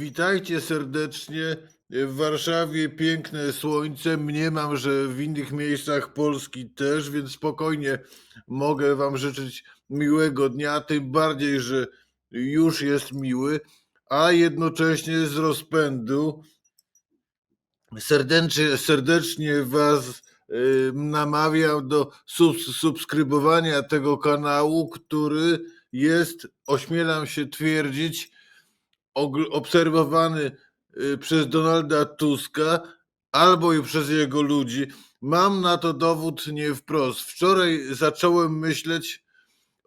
Witajcie serdecznie. W Warszawie piękne słońce. Mniemam, że w innych miejscach Polski też, więc spokojnie mogę Wam życzyć miłego dnia. Tym bardziej, że już jest miły, a jednocześnie z rozpędu serdecznie, serdecznie Was namawiam do subs- subskrybowania tego kanału, który jest, ośmielam się twierdzić, obserwowany y, przez Donalda Tuska albo i przez jego ludzi. Mam na to dowód nie wprost. Wczoraj zacząłem myśleć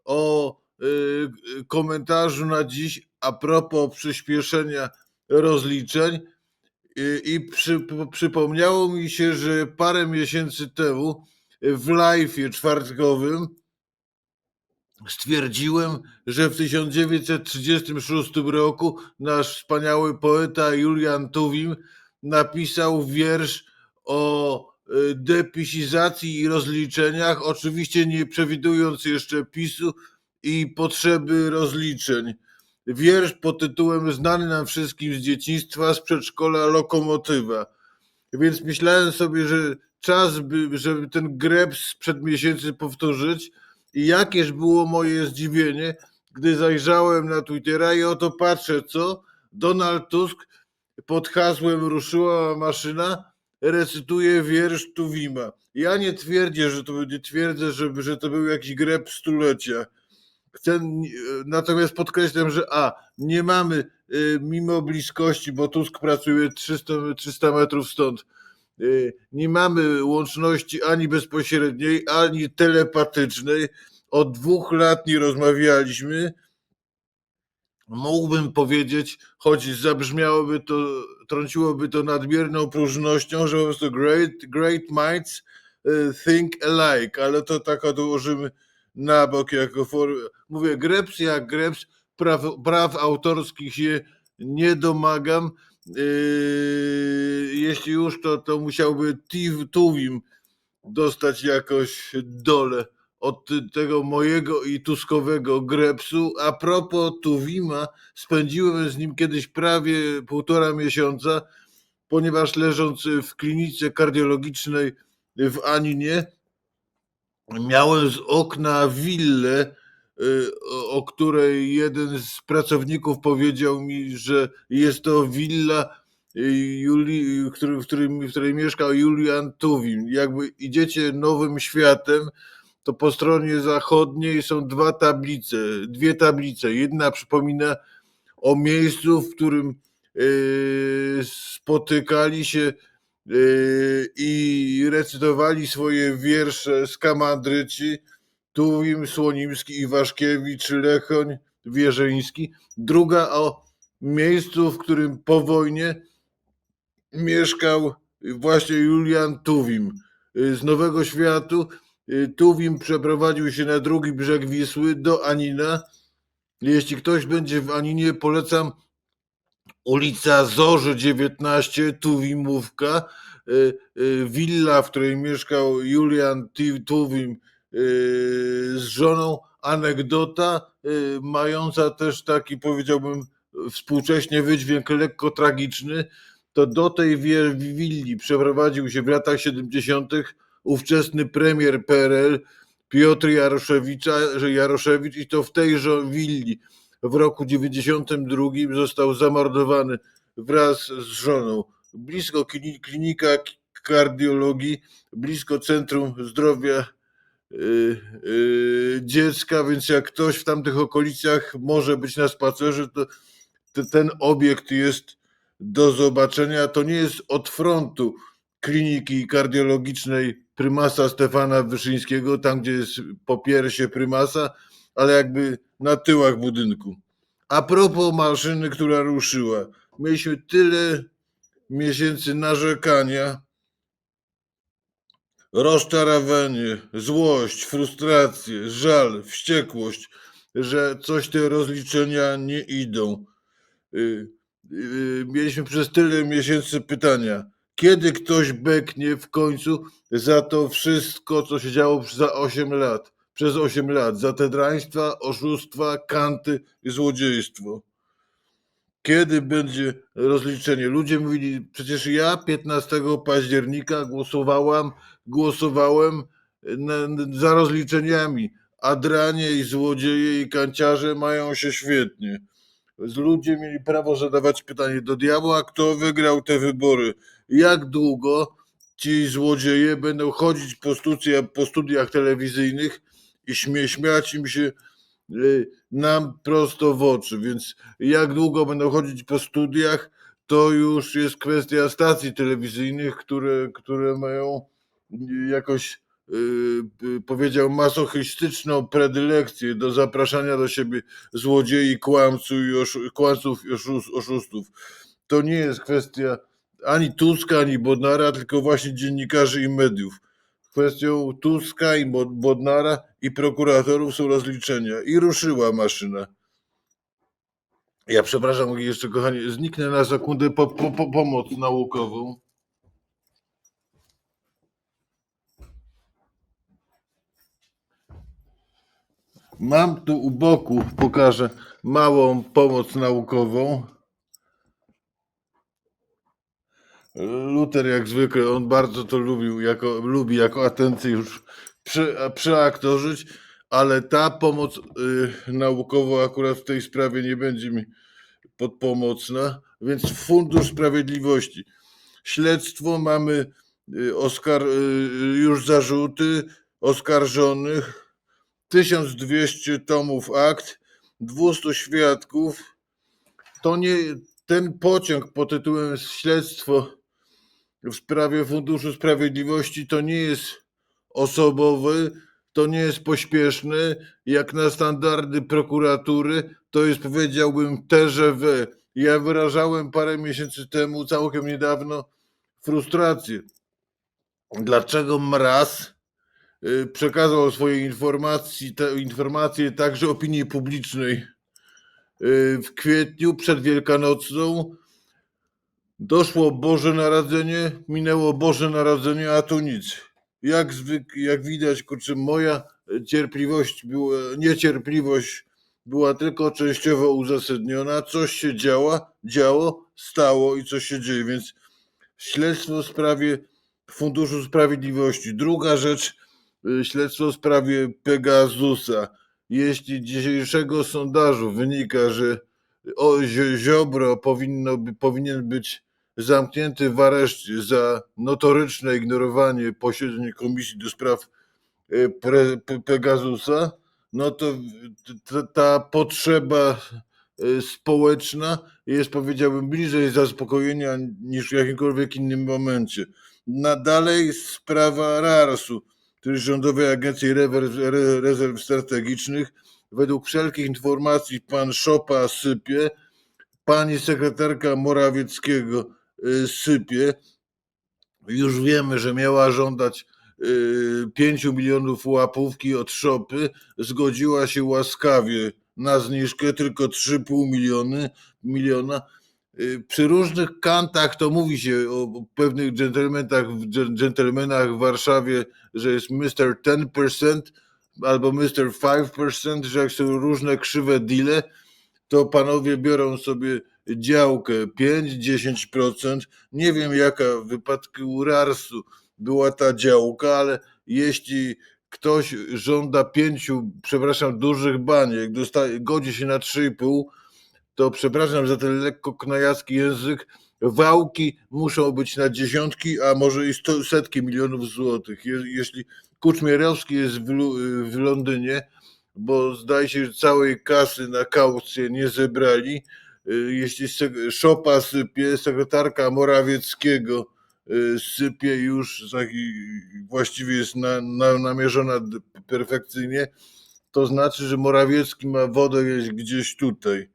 o y, komentarzu na dziś a propos przyspieszenia rozliczeń y, i przy, przypomniało mi się, że parę miesięcy temu w live'ie czwartkowym stwierdziłem, że w 1936 roku nasz wspaniały poeta Julian Tuwim napisał wiersz o y, depisizacji i rozliczeniach, oczywiście nie przewidując jeszcze PiSu i potrzeby rozliczeń. Wiersz pod tytułem znany nam wszystkim z dzieciństwa, z przedszkola Lokomotywa. Więc myślałem sobie, że czas, by, żeby ten greb sprzed miesięcy powtórzyć. I jakież było moje zdziwienie, gdy zajrzałem na Twittera i oto patrzę, co Donald Tusk pod hasłem Ruszyła maszyna recytuje wiersz Tuwima. Ja nie twierdzę, że to nie twierdzę, że, że to był jakiś greb stulecia. Chcę, natomiast podkreślam, że a, nie mamy y, mimo bliskości, bo Tusk pracuje 300, 300 metrów stąd, nie mamy łączności ani bezpośredniej, ani telepatycznej. Od dwóch lat nie rozmawialiśmy. Mógłbym powiedzieć, choć zabrzmiałoby to, trąciłoby to nadmierną próżnością, że po prostu great, great minds y, think alike, ale to tak odłożymy na bok jako formę. Mówię, greps jak greps, praw, praw autorskich się nie domagam. Yy, jeśli już, to, to musiałby Tuwim dostać jakoś dole od tego mojego i tuskowego grepsu. A propos Tuwima, spędziłem z nim kiedyś prawie półtora miesiąca, ponieważ leżąc w klinice kardiologicznej w Aninie, miałem z okna willę, o- o której jeden z pracowników powiedział mi, że jest to willa, y, Juli, który, w, w której mieszkał Julian Tuwim. Jakby idziecie nowym światem, to po stronie zachodniej są dwa tablice, dwie tablice. Jedna przypomina o miejscu, w którym y, spotykali się y, i recytowali swoje wiersze skamandryci Tuwim, Słonimski, Iwaszkiewicz, Lechoń, Wierzyński. Druga o miejscu, w którym po wojnie mieszkał właśnie Julian Tuwim y, z Nowego Światu. Y, Tuwim przeprowadził się na drugi brzeg Wisły do Anina. Jeśli ktoś będzie w Aninie, polecam ulica Zorzy 19, Tuwimówka, y, willa, w której mieszkał Julian Tuwim z żoną. Anegdota y, mająca też taki, powiedziałbym, współcześnie wydźwięk lekko tragiczny, to do tej willi przeprowadził się w latach 70. ówczesny premier PRL Piotr Jaroszewicza, że Jaroszewicz i to w tejże willi w roku 92 został zamordowany wraz z żoną. Blisko klini- klinika kardiologii, blisko Centrum Zdrowia y, y, dziecka, więc jak ktoś w tamtych okolicach może być na spacerze, to, to ten obiekt jest do zobaczenia. To nie jest od frontu kliniki kardiologicznej prymasa Stefana Wyszyńskiego, tam gdzie jest po piersie prymasa, ale jakby na tyłach budynku. A propos maszyny, która ruszyła. Mieliśmy tyle miesięcy narzekania, rozczarowanie, złość, frustrację, żal, wściekłość, że coś te rozliczenia nie idą. Y, y, Mieliśmy przez tyle miesięcy pytania, kiedy ktoś beknie w końcu za to wszystko, co się działo za 8 lat, przez 8 lat, za te draństwa, oszustwa, kanty i złodziejstwo. kiedy będzie rozliczenie. Ludzie mówili, przecież ja 15 października głosowałam, głosowałem na, za rozliczeniami, a dranie i złodzieje i kanciarze mają się świetnie. Ludzie mieli prawo zadawać pytanie do diabła, kto wygrał te wybory. Jak długo ci złodzieje będą chodzić po, studia, po studiach telewizyjnych i śmie, śmiać im się y, nam prosto w oczy. Więc jak długo będą chodzić po studiach, to już jest kwestia stacji telewizyjnych, które, które mają jakoś, yy, powiedział, masochistyczną predylekcję do zapraszania do siebie złodziei, kłamców i, kłamców i oszust, oszustów. To nie jest kwestia ani Tuska, ani Bodnara, tylko właśnie dziennikarzy i mediów. Kwestią Tuska i Bod- Bodnara i prokuratorów są rozliczenia. I ruszyła maszyna. Ja przepraszam, jeszcze kochani, zniknę na sekundę po, po, po pomoc naukową. Mam tu u boku, pokażę małą pomoc naukową. Luther jak zwykle, on bardzo to lubił, jako, lubi jako atencjusz przy, przeaktorzyć, ale ta pomoc y, naukowa akurat w tej sprawie nie będzie mi podpomocna, więc Fundusz Sprawiedliwości. Śledztwo mamy y, oskar, y, już zarzuty oskarżonych, 1200 tomów akt, 200 świadków. To nie ten pociąg pod tytułem Śledztwo w sprawie Funduszu Sprawiedliwości to nie jest osobowy, to nie jest pośpieszny, jak na standardy prokuratury, to jest powiedziałbym TGW. Ja wyrażałem parę miesięcy temu, całkiem niedawno, frustrację. Dlaczego mraz przekazał swoje informacji, te informacje także opinii publicznej y, w kwietniu przed Wielkanocą Doszło Boże Narodzenie, minęło Boże Narodzenie, a tu nic. Jak, zwyk, jak widać, kurczę, moja cierpliwość była, niecierpliwość była tylko częściowo uzasadniona. Coś się działa, działo, stało i coś się dzieje, więc śledztwo w sprawie Funduszu Sprawiedliwości. Druga rzecz, y, śledztwo w sprawie Pegasusa. Jeśli dzisiejszego sondażu wynika, że o, Zio- Ziobro powinno, powinien być zamknięty w areszcie za notoryczne ignorowanie posiedzeń Komisji do Spraw e, Pre, Pe- Pegasusa, no to ta potrzeba e, społeczna jest, powiedziałbym, bliżej zaspokojenia niż w jakimkolwiek innym momencie. Na dalej sprawa RARS-u, czyli Rządowej Agencji Rezerw Strategicznych. Według wszelkich informacji pan Szopa sypie, pani sekretarka Morawieckiego y, sypie. Już wiemy, że miała żądać 5 milionów łapówki od Szopy. Zgodziła się łaskawie na zniżkę, tylko 3,5 miliony, miliona. Y, Przy różnych kantach to mówi się o pewnych dżentelmenach, dżen- dżentelmenach w Warszawie, że jest Mr. 10% albo Mr. 5%, że jak są różne krzywe deale, to panowie biorą sobie działkę 5-10%. Nie wiem, jaka w wypadku RARS-u była ta działka, ale jeśli ktoś żąda pięciu, przepraszam, dużych baniek, dostaje, godzi się na 3,5, to przepraszam za ten lekko knajacki język, wałki muszą być na dziesiątki, a może i sto, setki milionów złotych. Je, jeśli Kuczmierowski jest w, w Londynie, bo zdaje się, że całej kasy na kaucję nie zebrali, y, jeśli Szopa sypie, sekretarka Morawieckiego y, sypie już, taki, właściwie jest na, na, namierzona perfekcyjnie, to znaczy, że Morawiecki ma wodę gdzieś tutaj.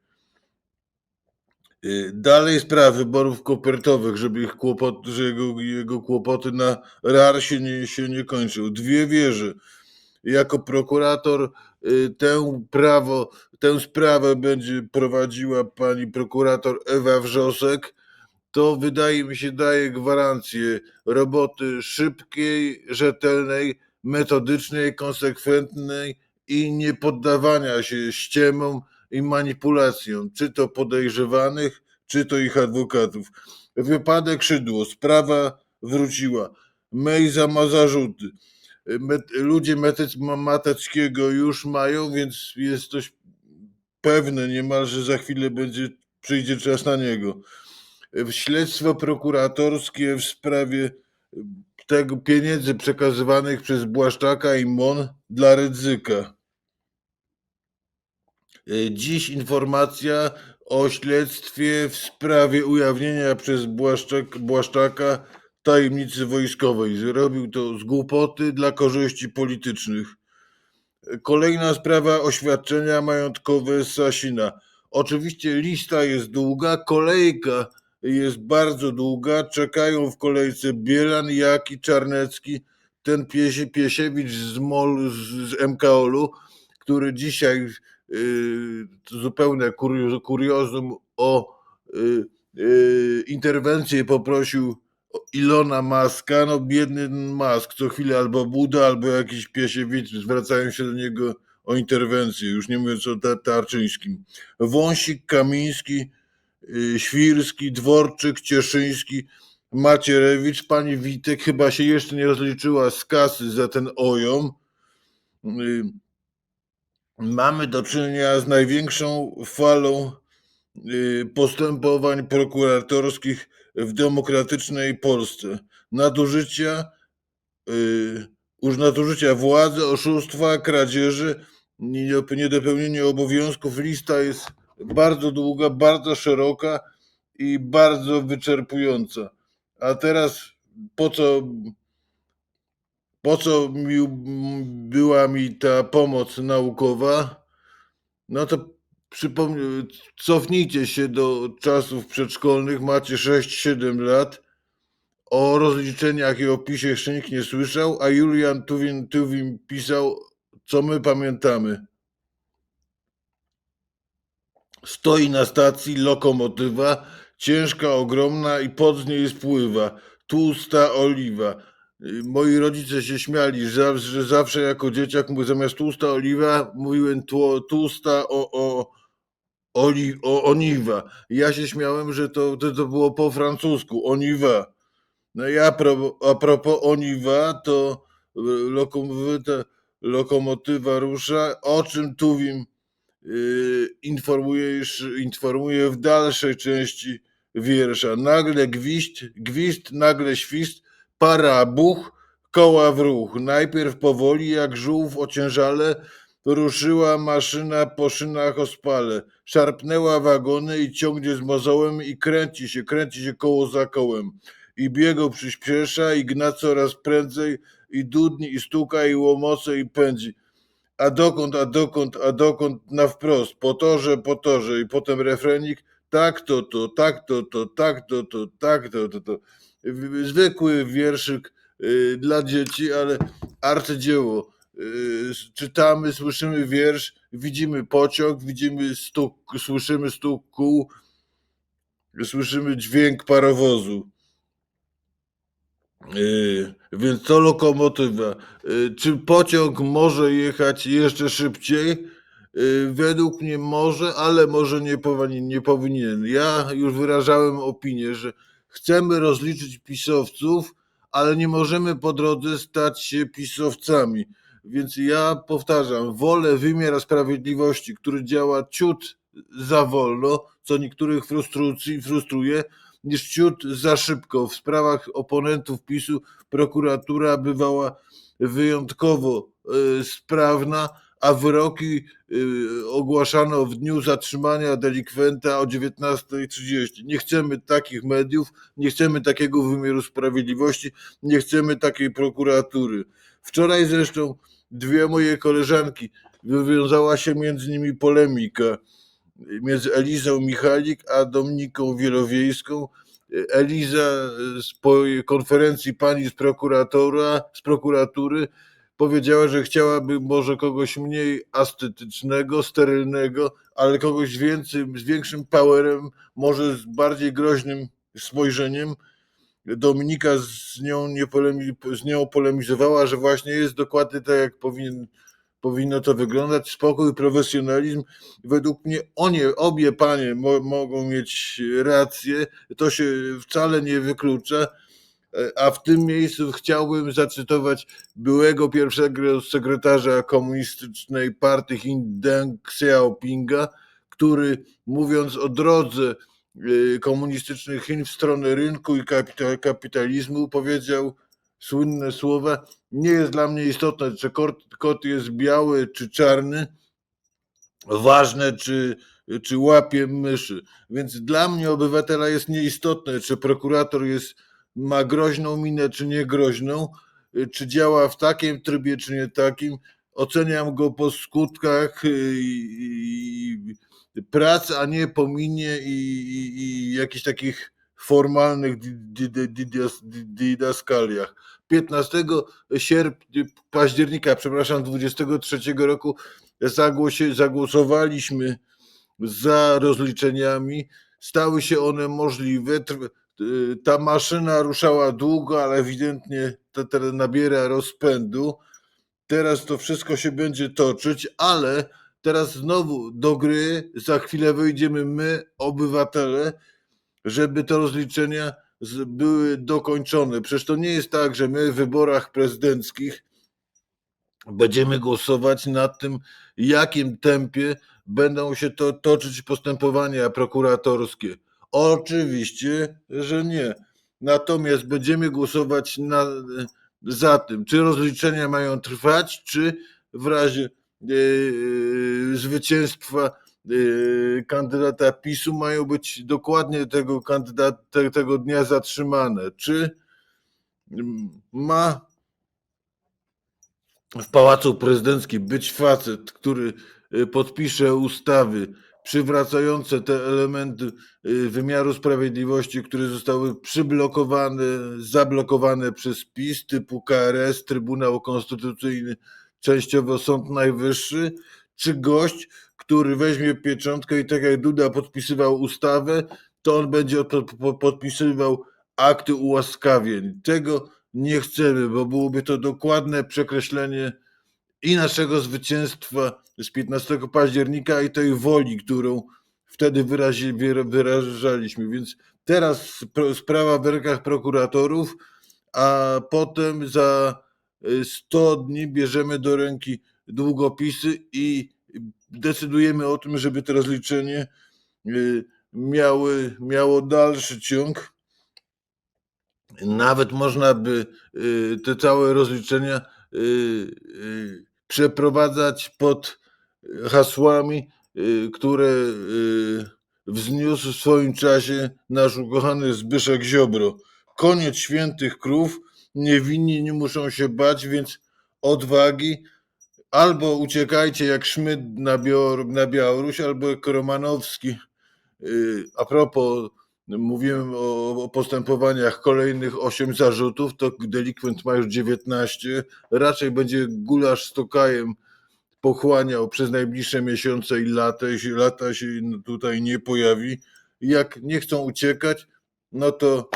Y, Dalej sprawa wyborów kopertowych, żeby ich kłopot, że jego, jego kłopoty na RAR się nie, się nie kończył. Dwie wieże. Jako prokurator y, tę prawo, tę sprawę będzie prowadziła pani prokurator Ewa Wrzosek. To wydaje mi się daje gwarancję roboty szybkiej, rzetelnej, metodycznej, konsekwentnej i nie poddawania się ściemom i manipulacją, czy to podejrzewanych, czy to ich adwokatów. Wypadek Szydło, sprawa wróciła. Mejza ma zarzuty. Ludzie Mateckiego już mają, więc jest dość pewne niemal, że za chwilę będzie, przyjdzie czas na niego. Śledztwo prokuratorskie w sprawie tego pieniędzy przekazywanych przez Błaszczaka i MON dla Rydzyka. E, Dziś informacja o śledztwie w sprawie ujawnienia przez Błaszczak, Błaszczaka tajemnicy wojskowej. Zrobił to z głupoty dla korzyści politycznych. Kolejna sprawa oświadczenia majątkowe Sasina. Oczywiście lista jest długa, kolejka jest bardzo długa. Czekają w kolejce Bielan, Jaki, Czarnecki, ten Piesie, Piesiewicz z, MOL, z, z MKOL-u, który dzisiaj zupełne kurio- kuriozum o y, y, interwencję poprosił Ilona Maska. No biedny Mask, co chwilę albo Buda, albo jakiś Piesiewicz zwracają się do niego o interwencję, już nie mówiąc o Ta- Tarczyńskim. Wąsik, Kamiński, y, Świrski, Dworczyk, Cieszyński, Macierewicz, pani Witek chyba się jeszcze nie rozliczyła z kasy za ten ojom. Mamy do czynienia z największą falą y, postępowań prokuratorskich w demokratycznej Polsce. Nadużycia, y, już nadużycia władzy, oszustwa, kradzieży, nie- niedopełnienie obowiązków. Lista jest bardzo długa, bardzo szeroka i bardzo wyczerpująca. A teraz po co, po co mi, była mi ta pomoc naukowa? No to przypomnę, cofnijcie się do czasów przedszkolnych, macie 6-7 lat. O rozliczeniach i opisie jeszcze nikt nie słyszał, a Julian Tuwim, Tuwim pisał, co my pamiętamy. Stoi na stacji lokomotywa, ciężka, ogromna i pod z niej spływa. Tłusta oliwa. Moi rodzice się śmiali, że, że zawsze jako dzieciak zamiast tłusta oliwa mówiłem tło, tłusta o, o, oli, o oniwa. Ja się śmiałem, że to, to, to było po francusku, oniwa. No i a, pro, a propos oniwa, to y, lokomotywa, lokomotywa rusza, o czym Tuwim yy, informuje, informuje w dalszej części wiersza. Nagle gwiźd, gwizd, nagle świst, para buch, koła w ruch. Najpierw powoli, jak żółw ociężale, ruszyła maszyna po szynach ospale. Szarpnęła wagony i ciągnie z mozołem i kręci się, kręci się koło za kołem. I biegu przyspiesza i gna coraz prędzej i dudni i stuka i łomoce i pędzi a dokąd, a dokąd, a dokąd na wprost, po torze, po torze i potem refrenik, tak to, to, tak to, to, tak to, to, tak to, to, to. Zwykły wierszyk y, dla dzieci, ale arcydzieło. Y, czytamy, słyszymy wiersz, widzimy pociąg, widzimy stuk, słyszymy stuk kół, słyszymy dźwięk parowozu. Yy, więc to lokomotywa. Czy pociąg może jechać jeszcze szybciej? Według mnie może, ale może nie powinien. Ja już wyrażałem opinię, że chcemy rozliczyć pisowców, ale nie możemy po drodze stać się pisowcami. Więc ja powtarzam, wolę wymiar sprawiedliwości, który działa ciut za wolno, co niektórych frustruje, niż ciut za szybko. W sprawach oponentów PiSu prokuratura bywała wyjątkowo e, sprawna, a wyroki e, ogłaszano w dniu zatrzymania delikwenta o 19.30. Nie chcemy takich mediów, nie chcemy takiego wymiaru sprawiedliwości, nie chcemy takiej prokuratury. Wczoraj zresztą dwie moje koleżanki wywiązała się między nimi polemika między Elizą Michalik a Dominiką Wielowiejską. Eliza z konferencji pani z prokuratora, z prokuratury powiedziała, że chciałaby może kogoś mniej estetycznego, sterylnego, ale kogoś więcej, z większym powerem, może z bardziej groźnym spojrzeniem. Dominika z nią, nie polemi, z nią polemizowała, że właśnie jest dokładnie tak, jak powinien powinno to wyglądać. Spokój, profesjonalizm. Według mnie onie, obie panie mo, mogą mieć rację. To się wcale nie wyklucza. E, A w tym miejscu chciałbym zacytować byłego pierwszego sekretarza komunistycznej partii Chin Deng Xiaopinga, który mówiąc o drodze y, komunistycznych Chin w stronę rynku i kapita- kapitalizmu powiedział słynne słowa: Nie jest dla mnie istotne, czy kot jest biały czy czarny, ważne, czy, czy łapie myszy. Więc dla mnie obywatela jest nieistotne, czy prokurator jest, ma groźną minę, czy niegroźną, y, czy działa w takim trybie, czy nie takim. Oceniam go po skutkach y, prac, a nie po minie i, i, i jakichś takich formalnych di- di- di- didas- di- didaskaliach. 15 sierpnia, października, przepraszam, 23 roku zagłosowaliśmy za rozliczeniami. Stały się one możliwe. Y, Ta maszyna ruszała długo, ale ewidentnie teraz nabiera rozpędu. Teraz to wszystko się będzie toczyć, ale teraz znowu do gry za chwilę wejdziemy my, obywatele, żeby te rozliczenia były dokończone. Przecież to nie jest tak, że my w wyborach prezydenckich będziemy głosować nad tym, jakim tempie będą się to toczyć postępowania prokuratorskie. Oczywiście, że nie. Natomiast będziemy głosować na, za tym, czy rozliczenia mają trwać, czy w razie e, zwycięstwa e, kandydata PiSu mają być dokładnie tego, kandydata, te- tego dnia zatrzymane. Czy ma w Pałacu Prezydenckim być facet, który podpisze ustawy przywracające te elementy y, wymiaru sprawiedliwości, które zostały przyblokowane, zablokowane przez PiS, typu KRS, Trybunał Konstytucyjny, częściowo Sąd Najwyższy, czy gość, który weźmie pieczątkę i tak jak Duda podpisywał ustawę, to on będzie po- po- podpisywał akty ułaskawień. Tego nie chcemy, bo byłoby to dokładne przekreślenie i naszego zwycięstwa z 15 października, i tej woli, którą wtedy wyrazi, wyra- wyrażaliśmy. Więc teraz sprawa w rękach prokuratorów, a potem za y, 100 dni bierzemy do ręki długopisy i decydujemy o tym, żeby to rozliczenie y, miały, miało dalszy ciąg. Nawet można by y, te całe rozliczenia y, y, przeprowadzać pod hasłami, y, które y, wzniósł w swoim czasie nasz ukochany Zbyszek Ziobro. Koniec świętych krów, niewinni nie muszą się bać, więc odwagi. Albo uciekajcie jak Szmyt na, na Białoruś, albo jak Romanowski. Y, A propos, mówiłem o postępowaniach kolejnych 8 zarzutów, to delikwent ma już 19. Raczej będzie gulasz z tokajem pochłaniał przez najbliższe miesiące i lata, jeśli lata się tutaj nie pojawi. Jak nie chcą uciekać, no to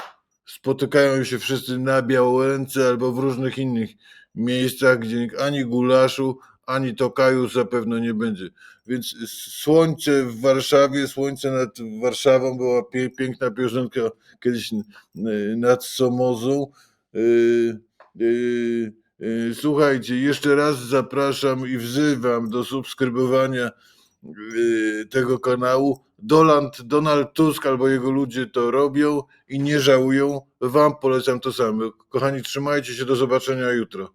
spotykają się wszyscy na Białoręce albo w różnych innych miejscach, gdzie ani gulaszu, ani tokaju zapewne nie będzie. Więc słońce w Warszawie, słońce nad Warszawą była pie, piękna piosenka kiedyś y, nad Somozą. Y, y, y, Słuchajcie, jeszcze raz zapraszam i wzywam do subskrybowania y, tego kanału. Donald, Donald Tusk albo jego ludzie to robią i nie żałują. Wam polecam to samo. Kochani, trzymajcie się, do zobaczenia jutro.